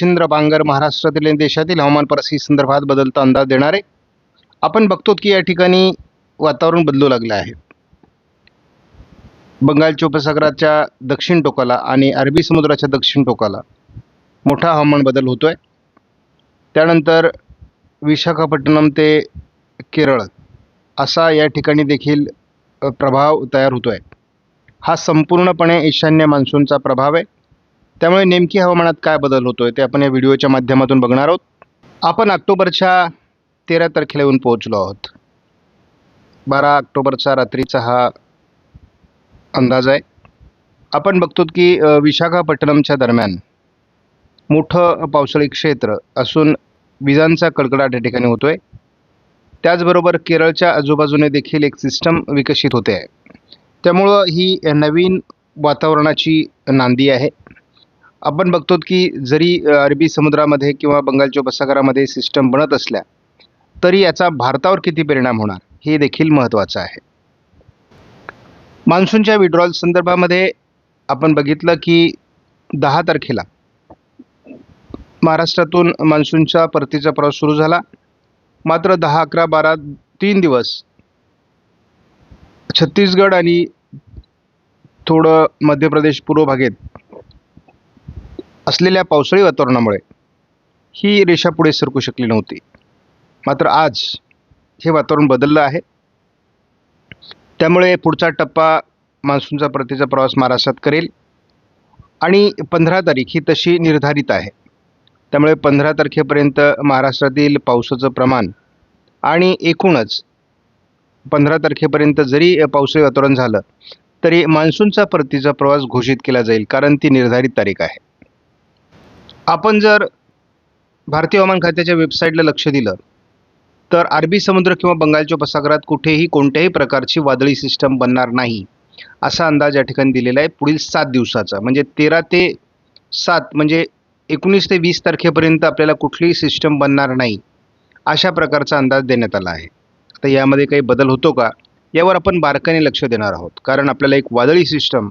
मच्छिंद्र बांगर महाराष्ट्रातील आणि देशातील हवामान परिस्थिती संदर्भात बदलता अंदाज देणारे आपण बघतो की या ठिकाणी वातावरण बदलू लागले आहे. बंगालच्या उपसागराच्या दक्षिण टोकाला आणि अरबी समुद्राच्या दक्षिण टोकाला मोठा हवामान बदल होतो आहे त्यानंतर विशाखापट्टणम ते केरळ असा या ठिकाणी देखील प्रभाव तयार होतो आहे हा संपूर्णपणे ईशान्य मान्सूनचा प्रभाव आहे. त्यामुळे नेमकी हवामानात काय बदल होतो आहे ते आपण या व्हिडिओच्या माध्यमातून बघणार आहोत. आपण ऑक्टोबरच्या तेरा तारखेला येऊन पोहोचलो आहोत. बारा ऑक्टोबरचा रात्रीचा हा अंदाज आहे. आपण बघतो की विशाखापट्टणमच्या दरम्यान मोठं पावसाळी क्षेत्र असून विजांचा कडकडाट या ठिकाणी होतो आहे त्याचबरोबर केरळच्या आजूबाजूने देखील एक सिस्टम विकसित होते. आहे त्यामुळं ही नवीन वातावरणाची नांदी आहे. आपण बघतो की जरी अरबी समुद्रामध्ये किंवा बंगालच्या उपसागरामध्ये सिस्टम बनत असल्या तरी याचा भारतावर किती परिणाम होणार हे देखील महत्त्वाचं आहे. मान्सूनच्या विड्रॉल संदर्भामध्ये आपण बघितलं की दहा तारखेला महाराष्ट्रातून मान्सूनचा परतीचा प्रवास सुरू झाला. मात्र दहा अकरा बारा तीन दिवस छत्तीसगड आणि थोडं मध्य प्रदेश पूर्व भागेत असलेल्या पावसाळी वातावरणामुळे ही रेषा पुढे सरकू शकली नव्हती. मात्र आज हे वातावरण बदललं आहे. त्यामुळे पुढचा टप्पा मान्सूनचा प्रतीचा प्रवास महाराष्ट्रात करेल आणि पंधरा तारीख ही तशी निर्धारित आहे. त्यामुळे पंधरा तारखेपर्यंत महाराष्ट्रातील पावसाचं प्रमाण आणि एकूणच पंधरा तारखेपर्यंत जरी पावसाळी वातावरण झालं तरी मान्सूनचा परतीचा प्रवास घोषित केला जाईल कारण ती निर्धारित तारीख आहे. आपण जर भारतीय हवामान खात्याच्या वेबसाईटला लक्ष दिलं तर अरबी समुद्र किंवा बंगालच्या उपसागरात कुठेही कोणत्याही प्रकारची वादळी सिस्टम बनणार नाही असा अंदाज या ठिकाणी दिलेला आहे पुढील सात दिवसाचा. म्हणजे तेरा ते सात म्हणजे एकोणीस ते वीस तारखेपर्यंत आपल्याला कुठलीही सिस्टम बनणार नाही अशा प्रकारचा अंदाज देण्यात आला आहे. तर यामध्ये काही बदल होतो का? यावर आपण बारकाने लक्ष देणार आहोत. कारण आपल्याला एक वादळी सिस्टम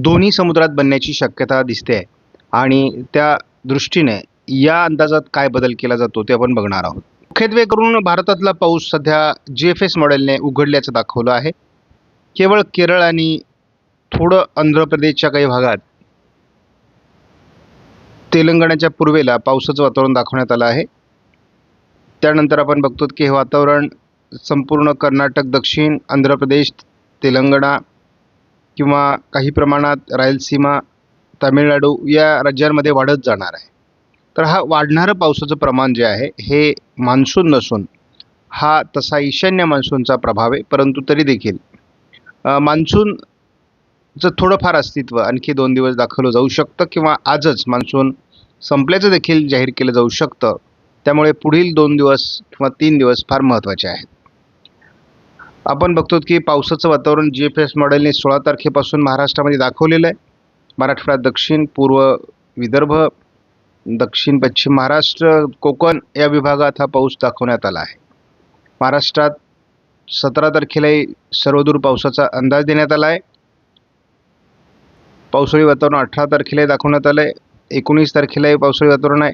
दोन्ही समुद्रात बनण्याची शक्यता दिसते आहे. आणि त्या दृष्टीने या अंदाजात काय बदल केला जातो ते आपण बघणार आहोत. मुख्यत्वे करून भारतातला पाऊस सध्या जी एफ एस मॉडेलने उघडल्याचं दाखवलं आहे. केवळ केरळ आणि थोडं आंध्र प्रदेशच्या काही भागात तेलंगणाच्या पूर्वेला पावसाचं वातावरण दाखवण्यात आलं आहे. त्यानंतर आपण बघतो की हे वातावरण संपूर्ण कर्नाटक दक्षिण आंध्र प्रदेश तेलंगणा किंवा काही प्रमाणात रायलसीमा तामिळनाडू या राज्यांमध्ये वाढत जाणार आहे. तर हा वाढणारं पावसाचं प्रमाण जे आहे हे मान्सून नसून हा तसा ईशान्य मान्सूनचा प्रभाव आहे परंतु तरी देखील मान्सूनचं थोडंफार अस्तित्व आणखी दोन दिवस दाखवलं जाऊ शकतं किंवा आजच मान्सून संपल्याचं देखील जाहीर केलं जाऊ शकतं. त्यामुळे पुढील दोन दिवस किंवा तीन दिवस फार महत्त्वाचे आहेत. आपण बघतो की पावसाचं वातावरण जी एफ एस मॉडेलने सोळा तारखेपासून महाराष्ट्रामध्ये दाखवलेलं आहे. मराठवाडा दक्षिण पूर्व विदर्भ दक्षिण पश्चिम महाराष्ट्र कोकण या विभागात हा पाऊस दाखवण्यात आला आहे. महाराष्ट्रात सतरा तारखेलाही सर्वदूर पावसाचा अंदाज देण्यात आला आहे. पावसाळी वातावरण अठरा तारखेलाही दाखवण्यात आलं आहे एकोणीस तारखेलाही पावसाळी वातावरण आहे.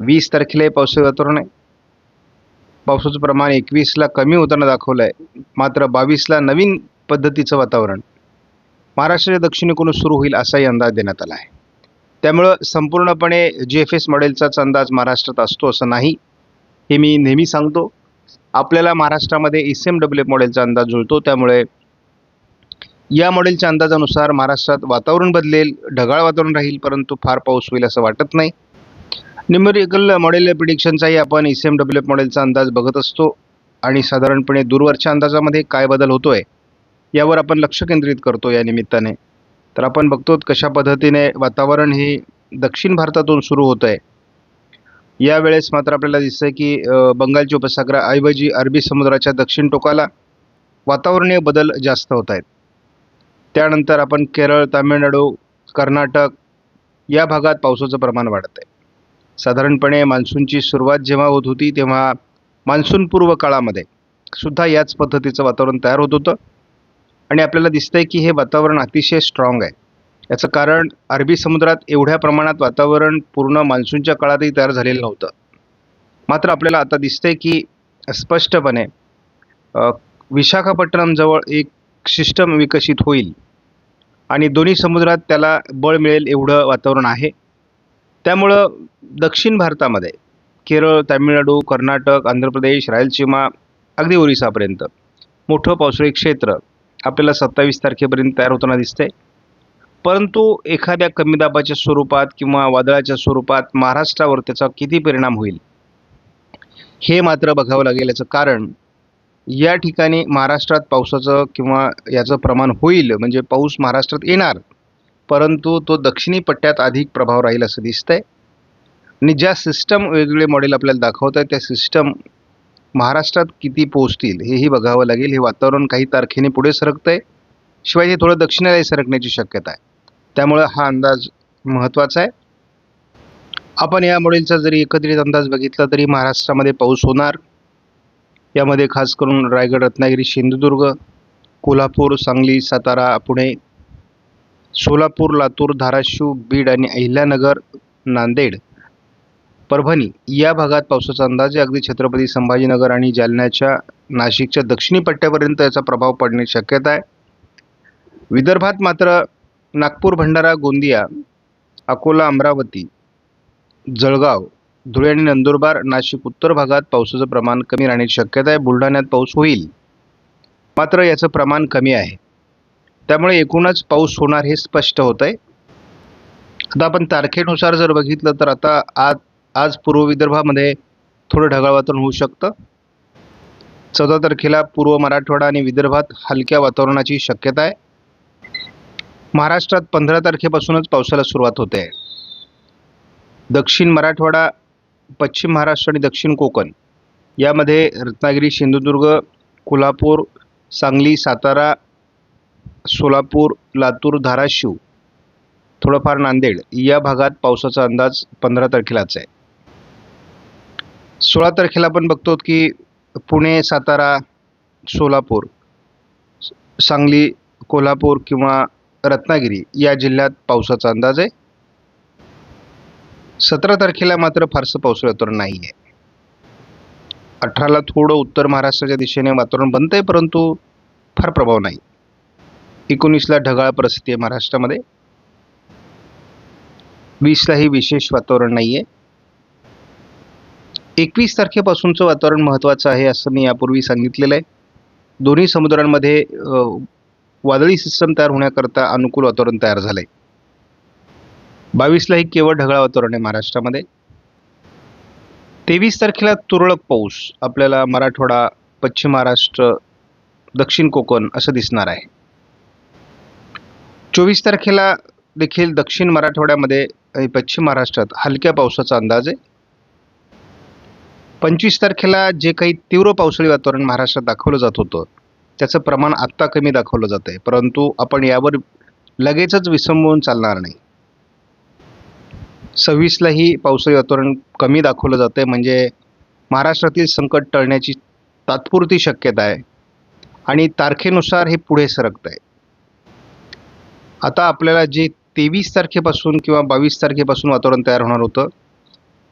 वीस तारखेलाही पावसाळी वातावरण आहे. पावसाचं प्रमाण एकवीसला कमी होताना दाखवलं आहे मात्र बावीसला नवीन पद्धतीचं वातावरण. महाराष्ट्राच्या दक्षिणेकडून सुरू होईल असाही अंदाज देण्यात आला आहे. त्यामुळं संपूर्णपणे जी एफ एस मॉडेलचाच अंदाज महाराष्ट्रात असतो असं नाही हे मी नेहमी सांगतो. आपल्याला महाराष्ट्रामध्ये एस एम डब्ल्यू एफ मॉडेलचा अंदाज जुळतो त्यामुळे या मॉडेलच्या अंदाजानुसार महाराष्ट्रात वातावरण बदलेल ढगाळ वातावरण राहील परंतु फार पाऊस होईल असं वाटत नाही. न्युमेरिकल मॉडेल प्रिडिक्शनचाही आपण एस एम डब्ल्यू एफ मॉडेलचा अंदाज बघत असतो आणि साधारणपणे दूरवरच्या अंदाजामध्ये काय बदल होतो आहे यावर आपण लक्ष केंद्रित करतो या निमित्ताने. तर आपण बघतो कशा पद्धतीने वातावरण हे दक्षिण भारतातून सुरू होतं आहे यावेळेस मात्र आपल्याला दिसतं की बंगालच्या उपसागराऐवजी अरबी समुद्राच्या दक्षिण टोकाला वातावरणीय बदल जास्त होत आहेत त्यानंतर आपण केरळ तामिळनाडू कर्नाटक या भागात पावसाचं प्रमाण वाढत आहे साधारणपणे मान्सूनची सुरुवात जेव्हा होत होती तेव्हा मान्सूनपूर्व काळामध्ये सुद्धा याच पद्धतीचं वातावरण तयार होत होतं. आणि आपल्याला दिसतंय की हे वातावरण अतिशय स्ट्रॉंग आहे. याचं कारण अरबी समुद्रात एवढ्या प्रमाणात वातावरण पूर्ण मान्सूनच्या काळातही तयार झालेलं नव्हतं. मात्र आपल्याला आता दिसतंय की स्पष्टपणे विशाखापट्टणमजवळ एक सिस्टम विकसित होईल. आणि दोन्ही समुद्रात त्याला बळ मिळेल एवढं वातावरण आहे. त्यामुळं दक्षिण भारतामध्ये केरळ तामिळनाडू कर्नाटक आंध्र प्रदेश रायलसीमा अगदी ओरिसापर्यंत मोठं पावसाळी क्षेत्र आपल्याला सत्तावीस तारखेपर्यंत तयार होताना दिसते परंतु एखाद्या कमी दाबाच्या स्वरूपात किंवा वादळाच्या स्वरूपात महाराष्ट्रावर त्याचा किती परिणाम होईल? हे मात्र बघावं लागेल याचं कारण या ठिकाणी महाराष्ट्रात पावसाचं किंवा याचं प्रमाण होईल म्हणजे पाऊस महाराष्ट्रात येणार परंतु तो दक्षिणी पट्ट्यात अधिक प्रभाव राहील असं दिसतंय. आणि ज्या सिस्टम वेगवेगळे मॉडेल आपल्याला दाखवत आहे त्या सिस्टम महाराष्ट्रात किती पोहोचतील हेही बघावं लागेल. हे वातावरण काही तारखेने पुढे सरकतं आहे शिवाय हे थोडं दक्षिणेलाही सरकण्याची शक्यता आहे. त्यामुळं हा अंदाज महत्त्वाचा आहे. आपण या मॉडेलचा जरी एकत्रित अंदाज बघितला तरी महाराष्ट्रामध्ये पाऊस होणार. यामध्ये खास करून रायगड रत्नागिरी सिंधुदुर्ग कोल्हापूर सांगली सातारा पुणे सोलापूर लातूर धाराशिव बीड आणि अहिल्यानगर नांदेड परभणी या भागात पावसाचा अंदाज आहे. अगदी छत्रपती संभाजीनगर आणि जालन्याच्या नाशिकच्या दक्षिणी पट्ट्यापर्यंत याचा प्रभाव पडण्याची शक्यता आहे. विदर्भात मात्र नागपूर भंडारा गोंदिया अकोला अमरावती जळगाव धुळे आणि नंदुरबार नाशिक उत्तर भागात पावसाचं प्रमाण कमी राहण्याची शक्यता आहे. बुलढाण्यात पाऊस होईल. मात्र याचं प्रमाण कमी आहे. त्यामुळे एकूणच पाऊस होणार हे स्पष्ट होत आहे आता आपण तारखेनुसार जर बघितलं तर आता आज आज पूर्व विदर्भामध्ये थोडं ढगाळ वातावरण होऊ शकतं. चौदा तारखेला पूर्व मराठवाडा आणि विदर्भात हलक्या वातावरणाची शक्यता आहे. महाराष्ट्रात पंधरा तारखेपासूनच पावसाला सुरुवात होते. आहे दक्षिण मराठवाडा पश्चिम महाराष्ट्र आणि दक्षिण कोकण यामध्ये रत्नागिरी सिंधुदुर्ग कोल्हापूर सांगली सातारा सोलापूर लातूर धाराशिव थोडंफार नांदेड या भागात पावसाचा अंदाज पंधरा तारखेलाच आहे. सोळा तारखेला आपण बघतो की पुणे सातारा सोलापूर सांगली कोल्हापूर किंवा रत्नागिरी या जिल्ह्यात पावसाचा अंदाज आहे. सतरा तारखेला मात्र फारसं पाऊस वातावरण नाही आहे अठराला थोडं उत्तर महाराष्ट्राच्या दिशेने वातावरण बनतंय परंतु फार प्रभाव नाही. एकोणीसला ढगाळ परिस्थिती आहे महाराष्ट्रामध्ये. वीसलाही विशेष वातावरण नाही आहे एकवीस तारखेपासूनचं वातावरण महत्त्वाचं आहे असं मी यापूर्वी सांगितलेलं आहे. दोन्ही समुद्रांमध्ये वादळी सिस्टम तयार होण्याकरता अनुकूल वातावरण तयार झालं आहे बावीसलाही केवळ ढगाळ वातावरण आहे महाराष्ट्रामध्ये. तेवीस तारखेला तुरळक पाऊस. आपल्याला मराठवाडा पश्चिम महाराष्ट्र दक्षिण कोकण असं दिसणार आहे. चोवीस तारखेला देखील दक्षिण मराठवाड्यामध्ये आणि पश्चिम महाराष्ट्रात हलक्या पावसाचा अंदाज आहे. पंचवीस तारखेला जे काही तीव्र पावसाळी वातावरण महाराष्ट्रात दाखवलं जात होतं त्याचं प्रमाण आत्ता कमी दाखवलं जात आहे परंतु आपण यावर लगेचच विसंबून चालणार नाही. सव्वीसलाही पावसाळी वातावरण कमी दाखवलं जातं आहे म्हणजे महाराष्ट्रातील संकट टळण्याची तात्पुरती शक्यता आहे आणि तारखेनुसार हे पुढे सरकत आहे आता आपल्याला जे तेवीस तारखेपासून किंवा बावीस तारखेपासून वातावरण तयार होणार होतं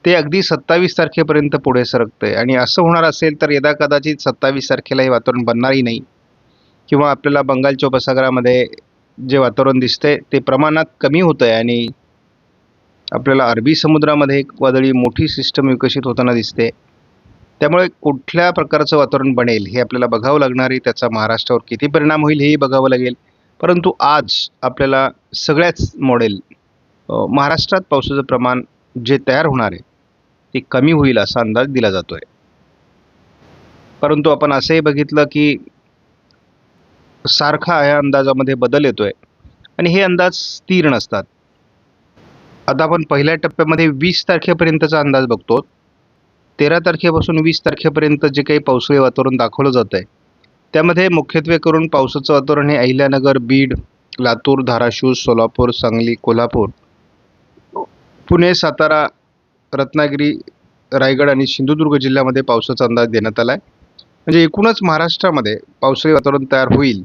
ते अगदी सत्तावीस तारखेपर्यंत पुढे सरकतं आहे आणि असं होणार असेल तर यदा कदाचित सत्तावीस तारखेला हे वातावरण बनणारही नाही. किंवा आपल्याला बंगालच्या उपसागरामध्ये जे वातावरण दिसते ते प्रमाणात कमी होतं आहे आणि आपल्याला अरबी समुद्रामध्ये एक वादळी मोठी सिस्टम विकसित होताना दिसते. त्यामुळे कुठल्या प्रकारचं वातावरण बनेल हे आपल्याला बघावं लागणार आहे त्याचा महाराष्ट्रावर किती परिणाम होईल हेही बघावं लागेल. परंतु आज आपल्याला सगळ्याच मॉडेल महाराष्ट्रात पावसाचं प्रमाण जे तयार होणार आहे ती कमी होईल असा अंदाज दिला जातो आहे परंतु आपण असंही बघितलं की सारखा या अंदाजामध्ये बदल येतो आहे आणि हे अंदाज स्थिर नसतात. आता आपण पहिल्या टप्प्यामध्ये वीस तारखेपर्यंतचा अंदाज बघतो. तेरा तारखेपासून वीस तारखेपर्यंत जे काही पावसाळी वातावरण दाखवलं जातं आहे त्यामध्ये मुख्यत्वे करून पावसाचं वातावरण हे अहिल्यानगर बीड लातूर धाराशिव सोलापूर सांगली कोल्हापूर पुणे सातारा रत्नागिरी रायगड आणि सिंधुदुर्ग जिल्ह्यामध्ये पावसाचा अंदाज देण्यात आला आहे म्हणजे एकूणच महाराष्ट्रामध्ये पावसाळी वातावरण तयार होईल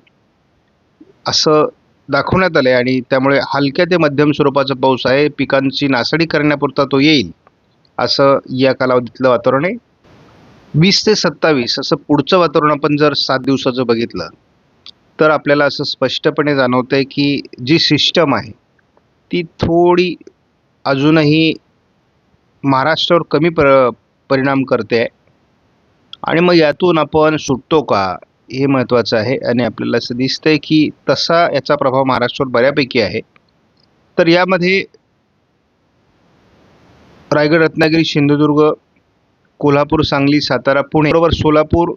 असं दाखवण्यात आलं आहे आणि त्यामुळे हलक्या ते मध्यम स्वरूपाचा पाऊस आहे. पिकांची नासाडी करण्यापुरता तो येईल असं या कालावधीतलं वातावरण आहे. वीस ते सत्तावीस असं पुढचं वातावरण आपण जर सात दिवसाचं बघितलं तर आपल्याला असं स्पष्टपणे जाणवतं आहे की जी सिस्टम आहे ती थोडी अजूनही महाराष्ट्रावर कमी पर परिणाम करते आहे. आणि मग यातून आपण सुटतो का हे महत्त्वाचं आहे. आणि आपल्याला असं दिसतं आहे की तसा याचा प्रभाव महाराष्ट्रावर बऱ्यापैकी आहे. तर यामध्ये रायगड रत्नागिरी सिंधुदुर्ग कोल्हापूर सांगली सातारा पुणे बरोबर सोलापूर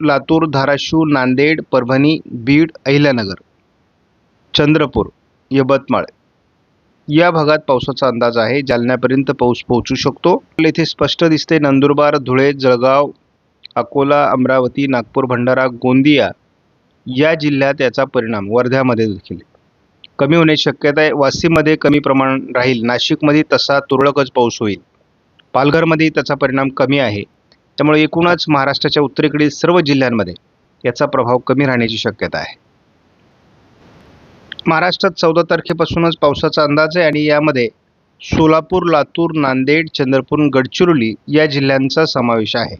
लातूर धाराशिव नांदेड परभणी बीड अहिल्यानगर चंद्रपूर यवतमाळ. या भागात पावसाचा अंदाज आहे. जालन्यापर्यंत पाऊस पोहोचू शकतो. येथे स्पष्ट दिसते नंदुरबार धुळे जळगाव अकोला अमरावती नागपूर भंडारा गोंदिया या जिल्ह्यात याचा परिणाम वर्ध्यामध्ये देखील कमी होण्याची शक्यता आहे. वाशीमध्ये कमी प्रमाण राहील. नाशिकमध्ये तसा तुरळकच पाऊस होईल. पालघरमध्ये त्याचा परिणाम कमी आहे. त्यामुळे एकूणच महाराष्ट्राच्या उत्तरेकडील सर्व जिल्ह्यांमध्ये याचा प्रभाव कमी राहण्याची शक्यता आहे. महाराष्ट्रात चौदा तारखेपासूनच पावसाचा अंदाज आहे आणि यामध्ये सोलापूर लातूर नांदेड चंद्रपूर गडचिरोली या जिल्ह्यांचा समावेश आहे.